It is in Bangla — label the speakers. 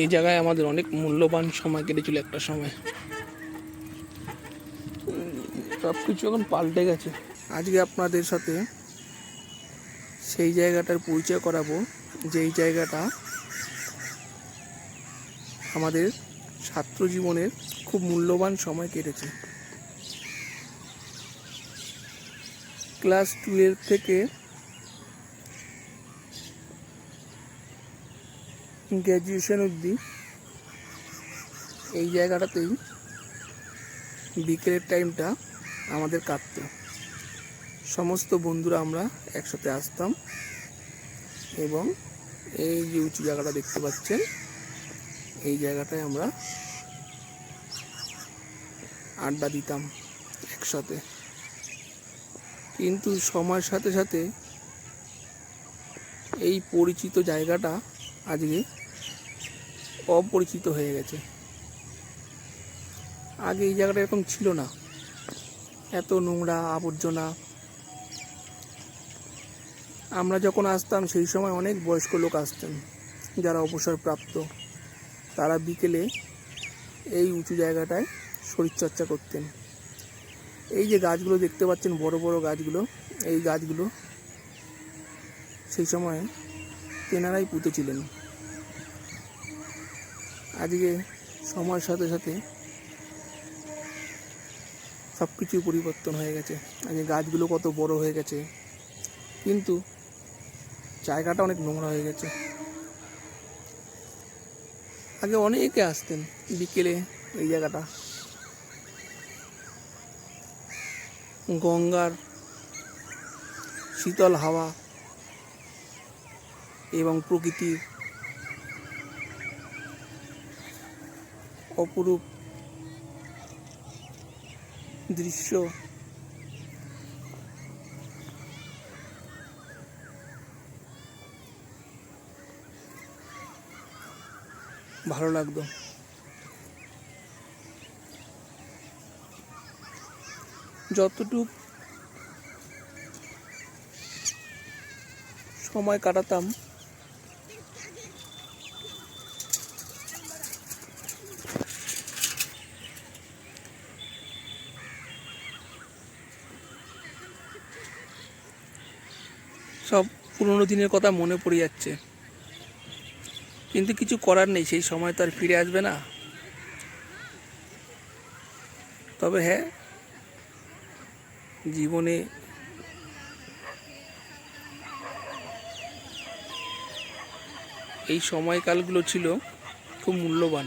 Speaker 1: এই জায়গায় আমাদের অনেক মূল্যবান সময় কেটেছিল একটা সময়। সব কিছু এখন পাল্টে গেছে। আজকে আপনাদের সাথে সেই জায়গাটার পরিচয় করাবো, যেই জায়গাটা আমাদের ছাত্র জীবনের খুব মূল্যবান সময় কেটেছে। ক্লাস টুয়েলভ থেকে গ্র্যাজুয়েশন অবধি এই জায়গাটাতেই বিকেলের টাইমটা আমাদের কাটতো। সমস্ত বন্ধুরা আমরা একসাথে আসতাম এবং এই যে উঁচু জায়গাটা দেখতে পাচ্ছেন, এই জায়গাটায় আমরা আড্ডা দিতাম একসাথে। কিন্তু সময়ের সাথে সাথে এই পরিচিত জায়গাটা আজকে অপরিচিত হয়ে গেছে। আগে এই জায়গাটা এরকম ছিল না। এত নোংরা আবর্জনা। আমরা যখন আসতাম, সেই সময় অনেক বয়স্ক লোক আসতেন, যারা অবসরপ্রাপ্ত তারা বিকেলে এই উঁচু জায়গাটায় শরীরচর্চা করতেন। এই যে গাছগুলো দেখতে পাচ্ছেন, বড় বড় গাছগুলো, এই গাছগুলো সেই সময় তেনারাই পুঁতেছিলেন আজকে সময়ের সাথে সাথে সব কিছুই পরিবর্তন হয়ে গেছে। আজকে গাছগুলো কত বড় হয়ে গেছে। কিন্তু জায়গাটা অনেক নোংরা হয়ে গেছে। আগে অনেকে আসতেন বিকেলে এই জায়গাটা। গঙ্গার শীতল হাওয়া এবং প্রকৃতির অপরূপ দৃশ্য। ভালো লাগতো। যতটুক সময় কাটাতাম সব পুরোনো দিনের কথা মনে পড়ে যাচ্ছে। কিন্তু কিছু করার নেই, সেই সময় তো আর ফিরে আসবে না। তবে হ্যাঁ জীবনে এই সময়কালগুলো ছিল খুব মূল্যবান।